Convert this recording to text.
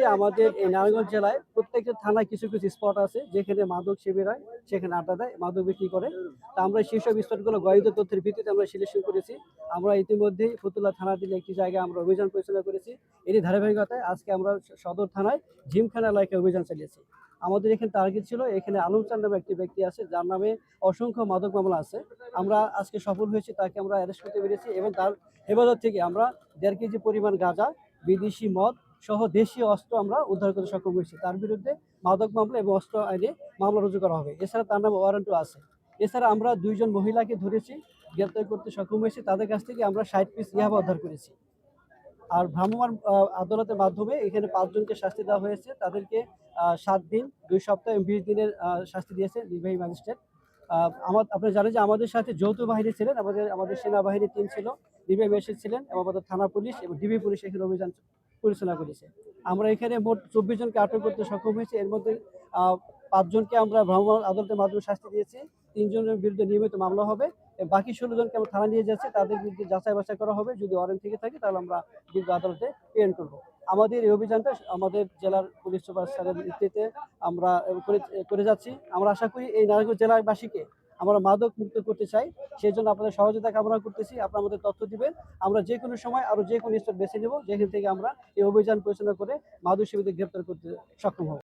ইতিমধ্যে আমাদের এই নারায়ণগঞ্জ জেলায় প্রত্যেকটা থানায় কিছু কিছু স্পট আছে, যেখানে মাদক শিবির হয়, সেখানে আড্ডা দেয়, মাদক বিক্রি করে। তা আমরা সেই সব স্পটগুলো গঠিত তথ্যের ভিত্তিতে আমরা সিলেকশন করেছি। আমরা ইতিমধ্যেই ফতুল্লা থানাধীন একটি জায়গায় আমরা অভিযান পরিচালনা করেছি। এরই ধারাবাহিকতায় আজকে আমরা সদর থানায় জিমখানা এলাকায় অভিযান চালিয়েছি। আমাদের এখানে টার্গেট ছিল, এখানে আলম চান নামে একটি ব্যক্তি আছে, যার নামে অসংখ্য মাদক মামলা আছে। আমরা আজকে সফল হয়েছি, তাকে আমরা অ্যারেস্ট করতে পেরেছি এবং তার হেফাজত থেকে আমরা দেড় কেজি পরিমাণ গাঁজা, বিদেশি মদ সহ দেশীয় অস্ত্র আমরা উদ্ধার করতে সক্ষম হয়েছি। তার বিরুদ্ধে মাদক মামলা এবং অস্ত্র আইনে মামলা রুজু করা হবে। এছাড়া তার নামে ওয়ারেন্টও আছে। এছাড়া আমরা দুইজন মহিলাকে ধরেছি, গ্রেপ্তার করতে সক্ষম হয়েছি। তাদের কাছ থেকে আমরা ষাট পিস ইয়াবা উদ্ধার করেছি। আর ভ্রাম্যমাণ আদালতের মাধ্যমে এখানে পাঁচজনকে শাস্তি দেওয়া হয়েছে। তাদেরকে সাত দিন, দুই সপ্তাহ এবং বিশ দিনের শাস্তি দিয়েছে নির্বাহী ম্যাজিস্ট্রেট। আমার, আপনারা জানেন যে আমাদের সাথে যৌথ বাহিনী ছিলেন। আমাদের আমাদের সেনাবাহিনীর টিম ছিল। নির্বাহী ম্যাজিস্ট্রেট ছিলেন এবং আমাদের থানা পুলিশ এবং ডিবি পুলিশ এখানে অভিযান পরিচালনা করেছে। আমরা এখানে মোট চব্বিশ জনকে আটক করতে সক্ষম হয়েছি। এর মধ্যে পাঁচজনকে আমরা ভ্রাম্যমাণ আদালতের মাধ্যমে শাস্তি দিয়েছি। তিনজনের বিরুদ্ধে নিয়মিত মামলা হবে। বাকি ষোলো জনকে আমরা থানা নিয়ে যাচ্ছি। তাদের বিরুদ্ধে যাচাই বাছাই করা হবে। যদি ওয়ারেন্ট থেকে থাকে, তাহলে আমরা বিজ্ঞ আদালতে প্রেরণ করব। আমাদের এই অভিযানটা আমাদের জেলার পুলিশ সুপার স্যারের নেতৃত্বে আমরা করে করে যাচ্ছি। আমরা আশা করি এই নারায়ণগঞ্জ জেলাবাসীকে আমরা মাদক মুক্ত করতে চাই সেই জন্য আপনাদের সহযোগিতা কামনা করতেছি। আপনারা আমাদের তথ্য দিবেন। আমরা যে কোনো সময় আরও যে কোনো স্তর বেছে নেব, যেখান থেকে আমরা এই অভিযান পরিচালনা করে মাদক সেবীদের গ্রেপ্তার করতে সক্ষম হব।